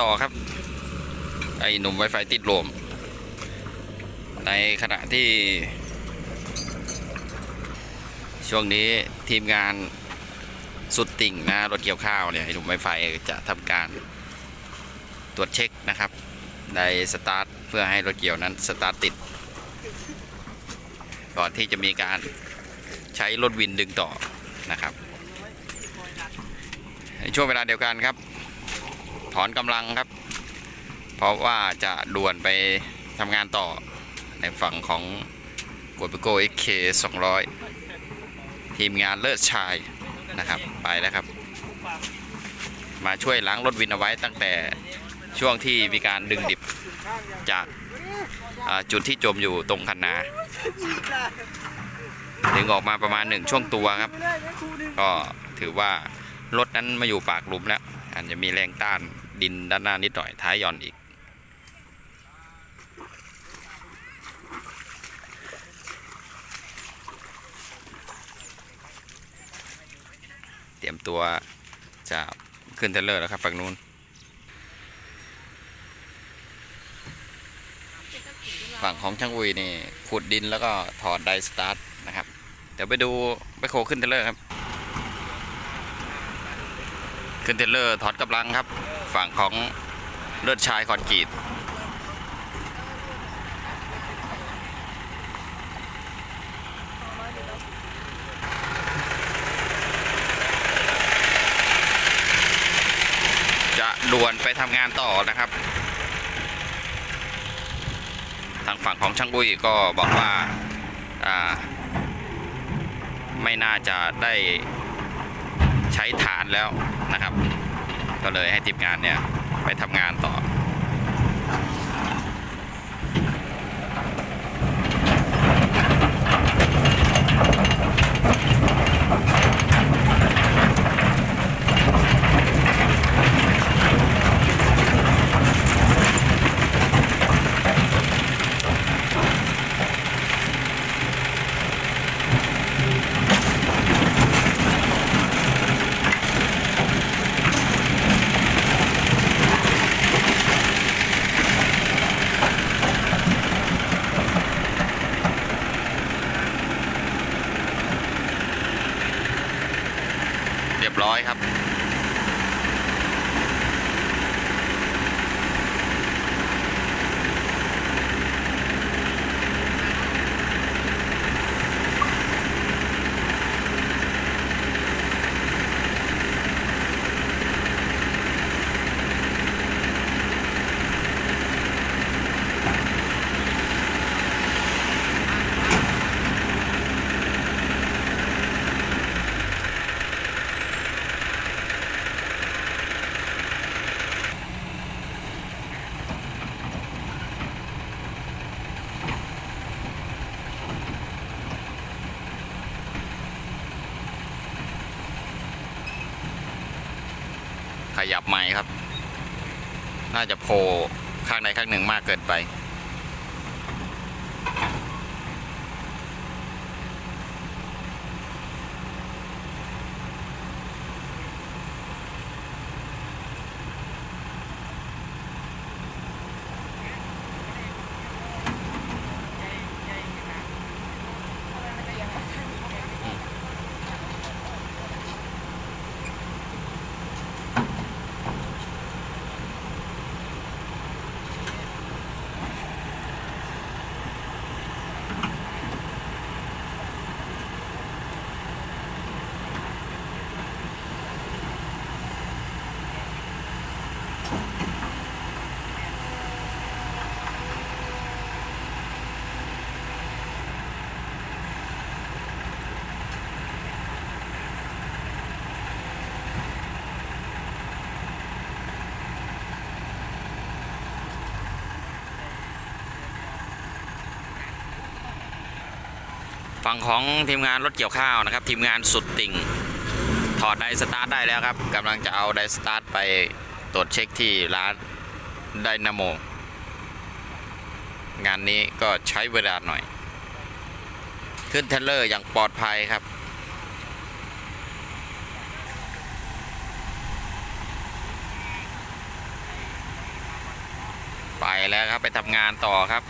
ต่อครับ ไอ้หนุ่มไวไฟติดลม ในขณะที่ ช่วงนี้ทีมงานสุดติ่งนะรถเกี่ยวข้าวเนี่ยไอ้หนุ่มไวไฟจะทำการตรวจเช็คนะครับในสตาร์ทเพื่อให้รถเกี่ยวนั้นสตาร์ทติด ก่อนที่จะมีการใช้รถวินดึงต่อนะครับในช่วงเวลาเดียวกันครับ ถอนกำลังครับ เพราะว่าจะด่วนไปทำงานต่อในฝั่งของกดปโกเอ็กเค200ทีมงานเลิศชายนะครับ ไปแล้วครับ มาช่วยล้างรถวินเอาไว้ตั้งแต่ช่วงที่มีการดึงดิบจากาจุดที่จมอยู่ตรงคันนา ดึงออกมาประมาณหนึ่งช่วงตัวครับ ก็ถือว่ารถนั้นมาอยู่ปากหลุมแล้วอาจจะมีแรงต้าน ดินด้านหน้านิดหน่อยท้ายย่อนอีก เตรียมตัวจะขึ้นเทรลเลอร์แล้วครับฝั่งนู้นฝั่งของช่างอุยนี่ขุดดินแล้วก็ถอดไดสตาร์ทนะครับ เดี๋ยวไปดูไปโคขึ้นเทรลเลอร์ครับ ขึ้นเทรลเลอร์ถอดกำลังครับ ฝั่งของเลือดชายคอนกรีตจะด่วนไปทำงานต่อนะครับ ทางฝั่งของช่างบุ้ยก็บอกว่าไม่น่าจะได้ใช้ฐานแล้วนะครับ ก็เลยให้ทีมงานเนี่ยไปทำงานต่อ รียบร้อยครับ ขยับไม้ครับ น่าจะโผล่ข้างใดข้างหนึ่งมากเกินไป ฝั่งของทีมงานรถเกี่ยวข้าวนะครับ ทีมงานสุดติ่ง ถอดไดสตาร์ทได้แล้วครับกำลังจะเอาไดสตาร์ทไปตรวจเช็คที่ร้านไดนาโม งานนี้ก็ใช้เวลาหน่อย ขึ้นเทรลเลอร์อย่างปลอดภัยครับไปแล้วครับไปทำงานต่อครับ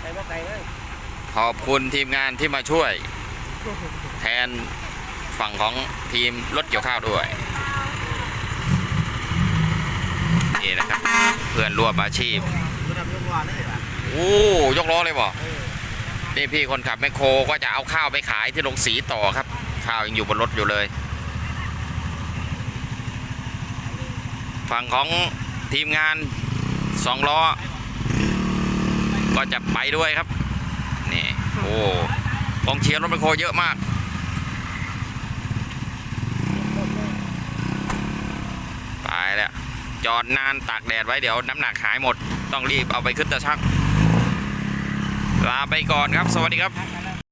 ไปบ่ไกลเลย ขอบคุณทีมงานที่มาช่วย แทนฝั่งของทีมรถเกี่ยวข้าวด้วยนี่นะครับ เพื่อนร่วมอาชีพโอ้ยกล้อเลยบ่เนี่พี่คนขับแมคโครก็จะเอาข้าวไปขายที่โรงสีต่อครับ ข้าวยังอยู่บนรถอยู่เลย ฝั่งของทีมงานสองล้อ ก็จะไปด้วยครับ นี่ โอ้กองเชียร์รถแมคโครเยอะมากไปแล้วจอดนานตากแดดไว้เดี๋ยวน้ำหนักหายหมด ต้องรีบเอาไปขึ้นตะชัก ลาไปก่อนครับ สวัสดีครับ